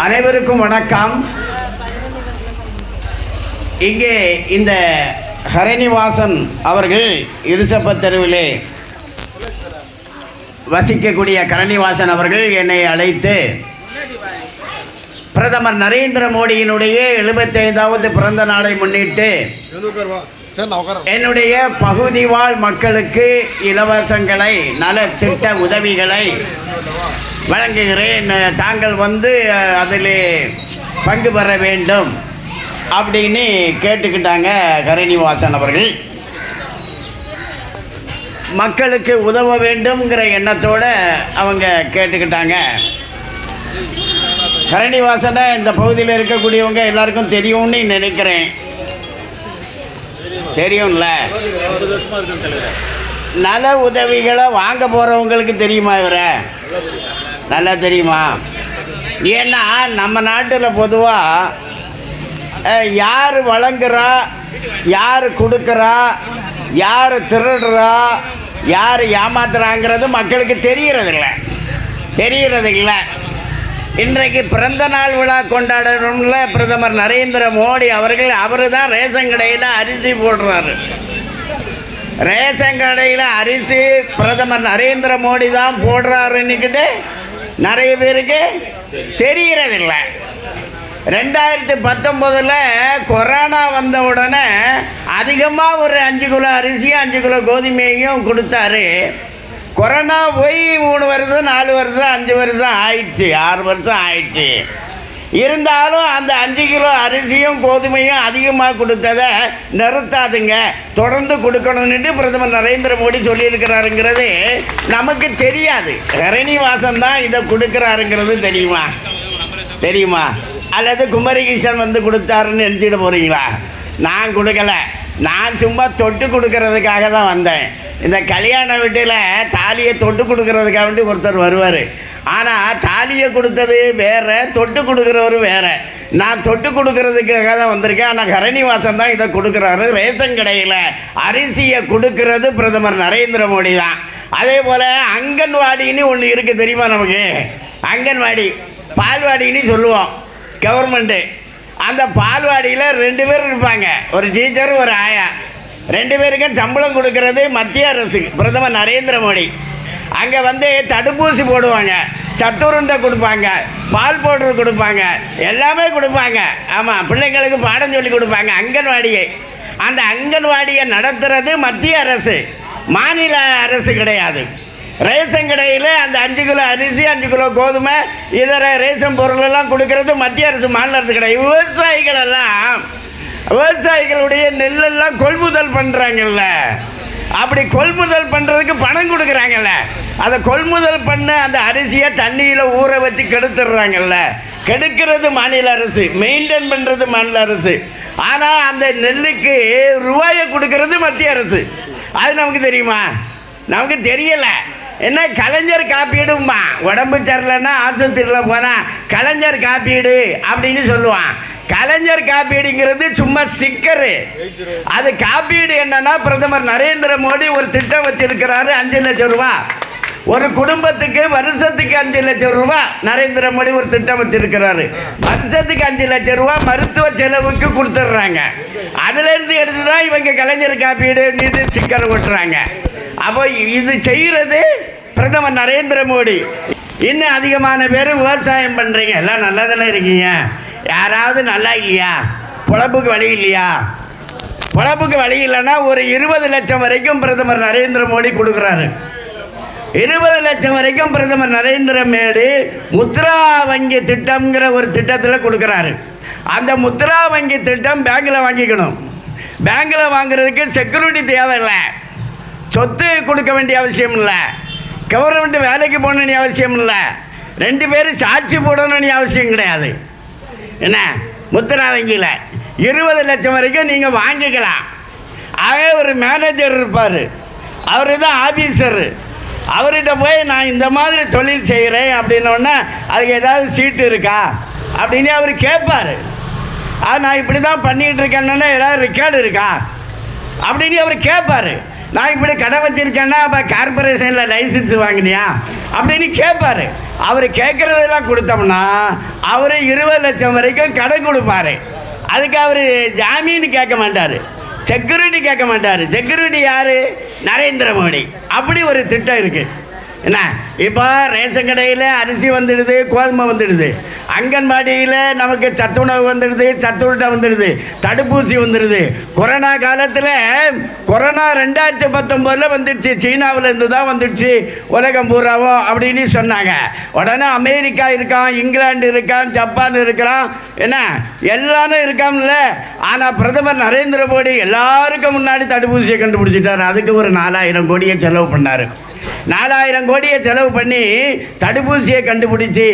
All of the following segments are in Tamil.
அனைவருக்கும் வணக்கம். இங்கே இந்த ஹரணிவாசன் அவர்கள் இருசப்ப தெருவிலே வசிக்கக்கூடிய கரணிவாசன் அவர்கள் என்னை அழைத்து பிரதமர் நரேந்திர மோடியினுடைய எழுபத்தைந்தாவது பிறந்த நாளை முன்னிட்டு என்னுடைய பகுதி வாழ் மக்களுக்கு இலவசங்களை நலத்திட்ட உதவிகளை வழங்குகிறேன். தாங்கள் வந்து அதில் பங்கு பெற வேண்டும் அப்படின்னு கேட்டுக்கிட்டாங்க கரணிவாசன் அவர்கள். மக்களுக்கு உதவ வேண்டும்ங்கிற எண்ணத்தோடு அவங்க கேட்டுக்கிட்டாங்க. கரணிவாசனை இந்த பகுதியில் இருக்கக்கூடியவங்க எல்லாருக்கும் தெரியும்னு நினைக்கிறேன். தெரியும்ல? நல உதவிகளை வாங்க போகிறவங்களுக்கு தெரியுமா இவரை? நல்லா தெரியுமா? ஏன்னா நம்ம நாட்டில் பொதுவாக யார் வழங்குறா யார் கொடுக்குறா யார் திருடுறா யார் ஏமாத்துறாங்கிறது மக்களுக்கு தெரிகிறதில்ல தெரிகிறதில்ல இன்றைக்கு பிறந்த நாள் விழா கொண்டாடணும்ல பிரதமர் நரேந்திர மோடி அவர்கள் அவர் தான் ரேஷன் கடையில் அரிசி போடுறாரு. ரேஷன் கடையில் அரிசி பிரதமர் நரேந்திர மோடி தான் போடுறாருன்னுக்கிட்டு நிறைய பேருக்கு தெரியறதில்லை. ரெண்டாயிரத்தி பத்தொம்போதில் கொரோனா வந்த உடனே அதிகமாக ஒரு அஞ்சு கிலோ அரிசியும் அஞ்சு கிலோ கோதுமையையும் கொடுத்தாரு. கொரோனா போய் மூணு வருஷம் நாலு வருஷம் அஞ்சு வருஷம் ஆயிடுச்சு ஆறு வருஷம் ஆயிடுச்சு. இருந்தாலும் அந்த அஞ்சு கிலோ அரிசியும் கோதுமையும் அதிகமாக கொடுத்ததை நிறுத்தாதுங்க. தொடர்ந்து கொடுக்கணும்னுட்டு பிரதமர் நரேந்திர மோடி சொல்லியிருக்கிறாருங்கிறது நமக்கு தெரியாது. ஹரணிவாசன் தான் இதை கொடுக்குறாருங்கிறது தெரியுமா? தெரியுமா? அல்லது குமரிகிருஷ்ணன் வந்து கொடுத்தாருன்னு நினச்சிட்டு போகிறீங்களா நான் கொடுக்கல. நான் சும்மா தொட்டு கொடுக்கறதுக்காக தான் வந்தேன். இந்த கல்யாண வீட்டில் தாலியை தொட்டு கொடுக்கறதுக்காக வேண்டி ஒருத்தர் வருவார். ஆனால் தாலியை கொடுத்தது வேறு தொட்டு கொடுக்குறவர் வேறு. நான் தொட்டு கொடுக்கறதுக்காக தான் வந்திருக்கேன். ஆனால் கரணிவாசன் தான் இதை கொடுக்குறாரு. ரேஷன் கடையில் அரிசியை கொடுக்கறது பிரதமர் நரேந்திர மோடி தான். அதே போல் அங்கன்வாடின்னு ஒன்று இருக்குது தெரியுமா நமக்கு? அங்கன்வாடி பால்வாடின்னு சொல்லுவோம். கவர்மெண்ட்டு அந்த பால்வாடியில் ரெண்டு பேர் இருப்பாங்க. ஒரு டீச்சர் ஒரு ஆயா. ரெண்டு பேருக்கும் சம்பளம் கொடுக்கறது மத்திய அரசு பிரதமர் நரேந்திர மோடி. அங்கே வந்து தடுப்பூசி போடுவாங்க. சத்துருண்டை கொடுப்பாங்க பால் பவுடர் கொடுப்பாங்க எல்லாமே கொடுப்பாங்க. ஆமாம் பிள்ளைங்களுக்கு பாடம் சொல்லி கொடுப்பாங்க அங்கன்வாடியை. அந்த அங்கன்வாடியை நடத்துறது மத்திய அரசு. மாநில அரசு கிடையாது. ரேஷன் கடையில் அந்த அஞ்சு கிலோ அரிசி அஞ்சு கிலோ கோதுமை இதர ரேஷன் பொருள் எல்லாம் கொடுக்கறது மத்திய அரசு மாநில அரசு கிடையாது விவசாயிகள் எல்லாம் விவசாயிகளுடைய நெல்லெல்லாம் கொள்முதல் பண்ணுறாங்கல்ல அப்படி கொள்முதல் பண்ணுறதுக்கு பணம் கொடுக்குறாங்கல்ல. அதை கொள்முதல் பண்ண அந்த அரிசியை தண்ணியில் ஊற வச்சு கெடுத்துடுறாங்கல்ல. கெடுக்கிறது மாநில அரசு மெயின்டைன் பண்ணுறது மாநில அரசு. ஆனால் அந்த நெல்லுக்கு ரூபாயை கொடுக்கறது மத்திய அரசு. அது நமக்கு தெரியுமா? நமக்கு தெரியலை. என்ன கலைஞர் காப்பீடுமா உடம்பு சரியில்லைன்னா ஆஸ்பத்திரியில் போனால் கலைஞர் காப்பீடு அப்படின்னு சொல்லுவான். கலைஞர் காப்பீடுங்கிறது சும்மா ஸ்டிக்கரு அது காப்பீடு என்னன்னா பிரதமர் நரேந்திர மோடி ஒரு திட்டம் வச்சிருக்கிறாரு அஞ்சு லட்சம் ரூபா. ஒரு குடும்பத்துக்கு வருஷத்துக்கு அஞ்சு லட்சம் ரூபா நரேந்திர மோடி ஒரு திட்டம் வச்சிருக்கிறாரு. வருஷத்துக்கு அஞ்சு லட்சம் ரூபா மருத்துவ செலவுக்கு கொடுத்துட்றாங்க. அதுலேருந்து எடுத்து தான் இவங்க கலைஞர் காப்பீடு நீட்டு ஸ்டிக்கர் ஓட்டுறாங்க. அப்போ இது செய்கிறது பிரதமர் நரேந்திர மோடி. இன்னும் அதிகமான பேர் விவசாயம் பண்ணுறீங்க எல்லாம் நல்லா தானே இருக்கீங்க. யாராவது நல்லா இல்லையா? பொழப்புக்கு வழி இல்லையா? பொழப்புக்கு வழி இல்லைன்னா ஒரு இருபது லட்சம் வரைக்கும் பிரதமர் நரேந்திர மோடி கொடுக்குறாரு. இருபது லட்சம் வரைக்கும் பிரதமர் நரேந்திர மோடி முத்ரா வங்கி திட்டம்ங்கிற ஒரு திட்டத்தில் கொடுக்குறாரு. அந்த முத்ரா வங்கி திட்டம் பேங்கில் வாங்கிக்கணும். பேங்கில் வாங்குறதுக்கு செக்யூரிட்டி தேவையில்லை. சொத்து கொடுக்க வேண்டிய அவசியம் இல்லை. கவர்மெண்ட் வேலைக்கு போகணுன்னு அவசியம் இல்லை. ரெண்டு பேரும் சாட்சி போடணும்னு அவசியம் கிடையாது. என்ன? முத்திரா வங்கியில் இருபது லட்சம் வரைக்கும் நீங்கள் வாங்கிக்கலாம். ஆக ஒரு மேனேஜர் இருப்பார். அவர் தான் ஆஃபீஸர் அவர்கிட்ட போய் நான் இந்த மாதிரி தொழில் செய்கிறேன் அப்படின்னோடனே அதுக்கு ஏதாவது சீட்டு இருக்கா? அப்படின்னு அவர் கேட்பார். ஆ நான் இப்படி தான் பண்ணிகிட்டு இருக்கேன்னா ஏதாவது ரெக்கார்டு இருக்கா? அப்படின்னு அவர் கேட்பார். நான் இப்படி கடை வச்சிருக்கேன்னா அப்போ கார்பரேஷனில் லைசன்ஸ் வாங்கினியா? அப்படின்னு கேட்பாரு அவர் கேட்குறதெல்லாம் கொடுத்தோம்னா அவர் இருபது லட்சம் வரைக்கும் கடன் கொடுப்பாரு. அதுக்கு அவர் ஜாமீன் கேட்க மாட்டார். செக்யூரிட்டி கேட்க மாட்டார். செக்யூரிட்டி யார்? நரேந்திர மோடி. அப்படி ஒரு திட்டம் இருக்குது என்ன? இப்போ ரேஷன் கடையில் அரிசி வந்துடுது கோதுமை வந்துடுது. அங்கன்வாடியில் நமக்கு சத்துணவு வந்துடுது சத்துருட்டை வந்துடுது தடுப்பூசி வந்துடுது. கொரோனா காலத்தில் கொரோனா ரெண்டாயிரத்தி பத்தொம்போதில் வந்துடுச்சு. சீனாவிலேருந்து தான் வந்துடுச்சு. உலகம் பூராவும் அப்படின்னு சொன்னாங்க. உடனே அமெரிக்கா இருக்கான் இங்கிலாந்து இருக்கான் ஜப்பான் இருக்கிறான் என்ன? எல்லாரும் இருக்கான்ல ஆனால் பிரதமர் நரேந்திர மோடி எல்லாருக்கும் முன்னாடி தடுப்பூசியை கண்டுபிடிச்சிட்டார். அதுக்கு ஒரு நாலாயிரம் கோடியை செலவு பண்ணார். நாலாயிரம் கோடியை செலவு பண்ணி தடுப்பூசியை கண்டுபிடிச்சி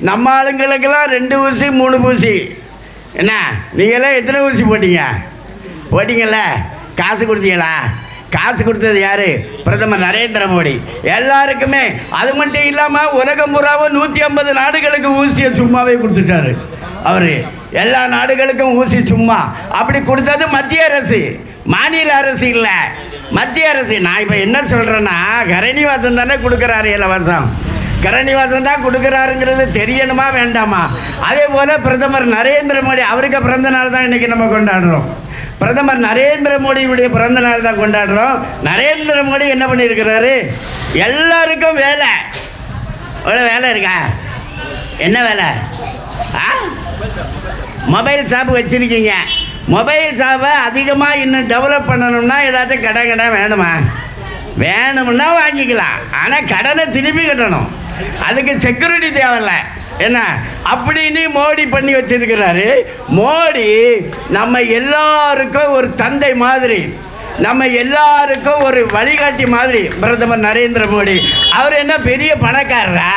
நம்ம ஆளுங்களுக்கெல்லாம் ரெண்டு ஊசி மூணு ஊசி. என்ன? நீங்களாம் எத்தனை ஊசி போட்டீங்க? போட்டீங்கல்ல? காசு கொடுத்தீங்களா? காசு கொடுத்தது யாரு? பிரதமர் நரேந்திர மோடி. எல்லாருக்குமே அது மட்டும் இல்லாமல் உலகம் பூராவும் நூற்றி ஐம்பது நாடுகளுக்கு ஊசியை சும்மாவே கொடுத்துட்டாரு. அவர் எல்லா நாடுகளுக்கும் ஊசி சும்மா. அப்படி கொடுத்தது மத்திய அரசு. மாநில அரசு இல்லை. மத்திய அரசு. நான் இப்போ என்ன சொல்கிறேன்னா கரணிவாசன் தானே கொடுக்குறாரு இலவசம். கரணிவாசன் தான் கொடுக்குறாருங்கிறது தெரியணுமா வேண்டாமா? அதே போல் பிரதமர் நரேந்திர மோடி அவருக்கு பிறந்த நாள் தான் இன்றைக்கி நம்ம கொண்டாடுறோம். பிரதமர் நரேந்திர மோடியுடைய பிறந்த நாள் தான் கொண்டாடுறோம். நரேந்திர மோடி என்ன பண்ணியிருக்கிறாரு? எல்லாருக்கும் வேலை. ஒரு வேலை இருக்கா? என்ன வேலை? ஆ? மொபைல் ஷாப் வச்சுருக்கீங்க. மொபைல் ஷாப்பை அதிகமாக இன்னும் டெவலப் பண்ணணும்னா ஏதாச்சும் கடன் கடன் வேணுமா? வேணும்னா வாங்கிக்கலாம். ஆனால் கடனை திருப்பி கட்டணும். அதுக்கு செக்யூரிட்டி தேவையில்ல. என்ன? அப்படின்னு மோடி பண்ணி வச்சிருக்கிறாரு. மோடி நம்ம எல்லாருக்கும் ஒரு தந்தை மாதிரி நம்ம எல்லாருக்கும் ஒரு வழிகாட்டி மாதிரி பிரதமர் நரேந்திர மோடி. அவர் என்ன பெரிய பணக்காரரா?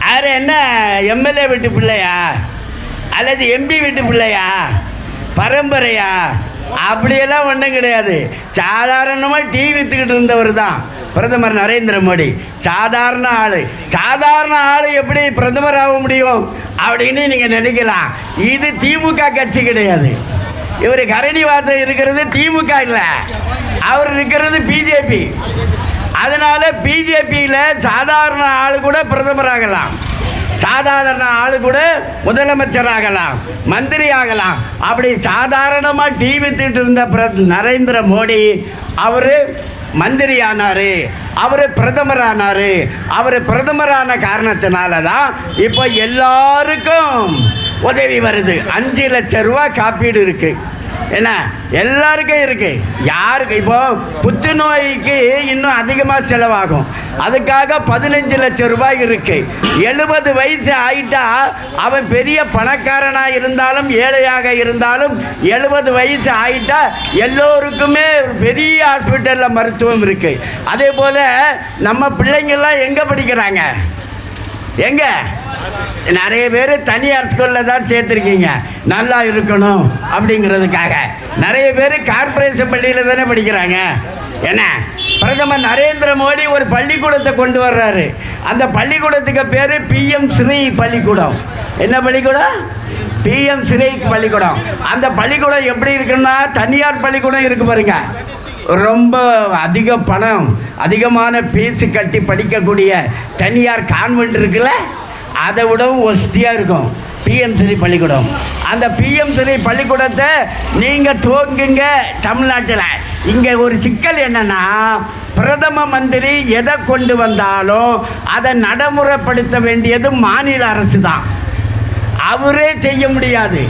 அவர் என்ன எம்எல்ஏ வீட்டு பிள்ளையா? அல்லது எம்பி வீட்டு பிள்ளையா? பரம்பரையா? அப்படியெல்லாம் ஒன்றும் கிடையாது. சாதாரணமாக டீ விற்றுக்கிட்டு இருந்தவர் தான். பிரதமர் நரேந்திர மோடி. சாதாரண ஆள். சாதாரண ஆள் எப்படி பிரதமர் ஆக முடியும் அப்படின்னு நீங்கள் நினைக்கலாம். இது திமுக கட்சி கிடையாது. இவர் கரணிவாசன் இருக்கிறது திமுக இல்லை. அவர் இருக்கிறது பிஜேபி. அதனால் பிஜேபியில் சாதாரண ஆள் கூட பிரதமர் ஆகலாம். சாதாரண ஆள் கூட முதலமைச்சர் ஆகலாம் மந்திரி ஆகலாம் அப்படி சாதாரணமாக டிவி திட்டு இருந்த பிர- நரேந்திர மோடி அவர் மந்திரி ஆனார் அவர் பிரதமர் ஆனார் அவர் பிரதமரான காரணத்தினால தான் இப்போ எல்லாருக்கும் உதவி வருது. அஞ்சு லட்சம் ரூபா காப்பீடு இருக்குது என்ன? எல்லாருக்கும் இருக்கு. யாருக்கு? இப்போ புற்றுநோய்க்கு இன்னும் அதிகமாக செலவாகும். அதுக்காக பதினஞ்சு லட்சம் ரூபாய் இருக்கு. எழுபது வயசு ஆயிட்டா அவன் பெரிய பணக்காரனாக இருந்தாலும் ஏழையாக இருந்தாலும் எழுபது வயசு ஆயிட்டா எல்லோருக்குமே பெரிய ஹாஸ்பிட்டலில் மருத்துவம் இருக்கு. அதே போல் நம்ம பிள்ளைங்கள்லாம் எங்கே படிக்கிறாங்க? எங்க? நிறைய பேர் தனியார் ஸ்கூலில் தான் சேர்த்துருக்கீங்க. நல்லா இருக்கணும் அப்படிங்கிறதுக்காக. நிறைய பேர் கார்ப்பரேஷன் பள்ளியில் தானே படிக்கிறாங்க. என்ன? பிரதமர் நரேந்திர மோடி ஒரு பள்ளிக்கூடத்தை கொண்டு வர்றாரு. அந்த பள்ளிக்கூடத்துக்கு பேர் பிஎம் ஸ்ரீ பள்ளிக்கூடம். என்ன பள்ளிக்கூடம்? பிஎம் ஸ்ரீ பள்ளிக்கூடம். அந்த பள்ளிக்கூடம் எப்படி இருக்குன்னா தனியார் பள்ளிக்கூடம் இருக்கு பாருங்க. ரொம்ப அதிக பணம் அதிகமான ஃபீஸு கட்டி படிக்கக்கூடிய தனியார் கான்வென்ட் இருக்குல்ல அதை விடவும் ஒஸ்தியாக இருக்கும். பிஎம்சிரி பள்ளிக்கூடம். அந்த பிஎம்சிரி பள்ளிக்கூடத்தை நீங்கள் துவங்குங்க தமிழ்நாட்டில். இங்கே ஒரு சிக்கல் என்னன்னா பிரதம மந்திரி எதை கொண்டு வந்தாலும் அதை நடைமுறைப்படுத்த வேண்டியது மாநில அரசு தான். அவரே செய்ய முடியாது.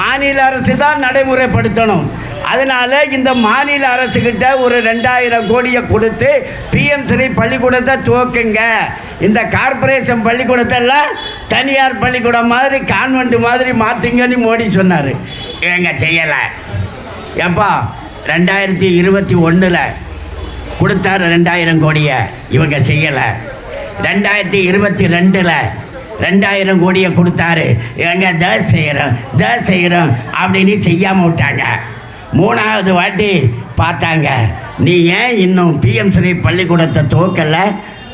மாநில அரசு தான் நடைமுறைப்படுத்தணும். அதனால இந்த மாநில அரசுக்கிட்ட ஒரு ரெண்டாயிரம் கோடியை கொடுத்து பிஎம் ஸ்ரீ பள்ளிக்கூடத்தை துவக்குங்க. இந்த கார்ப்பரேஷன் பள்ளிக்கூடத்தெல்லாம் தனியார் பள்ளிக்கூடம் மாதிரி கான்வென்ட் மாதிரி மாற்றுங்கன்னு மோடி சொன்னார். ஏங்க செய்யலை. எப்போ ரெண்டாயிரத்தி இருபத்தி ஒன்றில் கொடுத்தாரு ரெண்டாயிரம் கோடியை. இவங்க செய்யலை. ரெண்டாயிரத்தி இருபத்தி ரெண்டில் ரெண்டாயிரம் கோடியை கொடுத்தாரு. இவங்க த செய்கிறோம் த செய்கிறோம் அப்படின்னு செய்யாமல் விட்டாங்க. மூணாவது வாட்டி பார்த்தாங்க. நீ ஏன் இன்னும் பிஎம் ஸ்ரீ பள்ளிக்கூடத்தை துவக்கலை?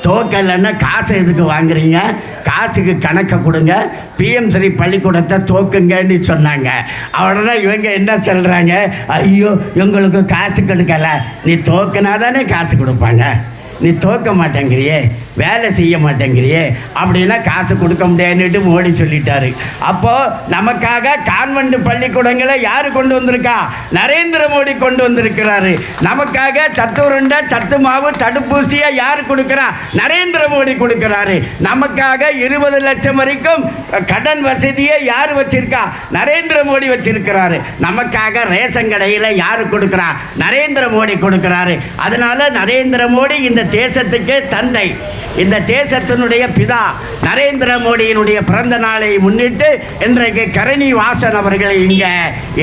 துவக்கலைன்னா காசு எதுக்கு வாங்குறீங்க? காசுக்கு கணக்கை கொடுங்க. பிஎம் ஸ்ரீ பள்ளிக்கூடத்தை துவக்குங்கன்னு சொன்னாங்க. உடனே இவங்க என்ன சொல்கிறாங்க ஐயோ எங்களுக்கு காசு கொடுக்கலை. நீ தோக்குனா தானே காசு கொடுப்பாங்க. நீ துவக்க மாட்டேங்கிறியே. வேலை செய்ய மாட்டேங்கிறியே. அப்படின்னா காசு கொடுக்க முடியாதுன்னுட்டு மோடி சொல்லிட்டாரு. அப்போது நமக்காக கான்வெண்ட் பள்ளிக்கூடங்களை யார் கொண்டு வந்திருக்கா? நரேந்திர மோடி கொண்டு வந்திருக்கிறாரு. நமக்காக சத்துருண்டை சத்து மாவு தடுப்பூசியை யார் கொடுக்குறா? நரேந்திர மோடி கொடுக்குறாரு. நமக்காக இருபது லட்சம் வரைக்கும் கடன் வசதியை யார் வச்சிருக்கா? நரேந்திர மோடி வச்சிருக்கிறாரு. நமக்காக ரேஷன் கடையில் யார் கொடுக்குறா? நரேந்திர மோடி கொடுக்குறாரு. அதனால நரேந்திர மோடி இந்த தேசத்துக்கே தந்தை. இந்த தேசத்தினுடைய பிதா நரேந்திர மோடியினுடைய பிறந்த நாளை முன்னிட்டு இன்றைக்கு கரணி வாசன் அவர்கள் இங்கே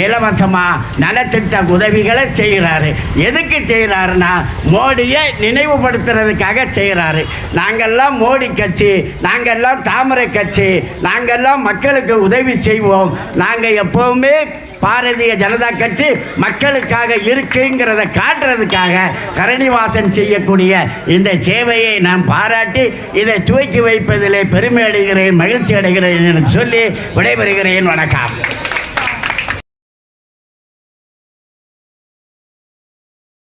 இலவசமாக நலத்திட்ட உதவிகளை செய்கிறாரு. எதுக்கு செய்கிறாருன்னா மோடியை நினைவுபடுத்துறதுக்காக செய்கிறாரு. நாங்கள்லாம் மோடி கட்சி நாங்கள்லாம் தாமரை கட்சி நாங்கள்லாம் மக்களுக்கு உதவி செய்வோம். நாங்கள் எப்போவுமே பாரதிய ஜனதா கட்சி மக்களுக்காக இருக்குங்கிறத காட்டுறதுக்காக கரணிவாசன் செய்யக்கூடிய இந்த சேவையை நான் பாராட்டி இதை தூக்கி வைப்பதிலே பெருமை அடைகிறேன் மகிழ்ச்சி அடைகிறேன் என்று சொல்லி விடைபெறுகிறேன். வணக்கம்.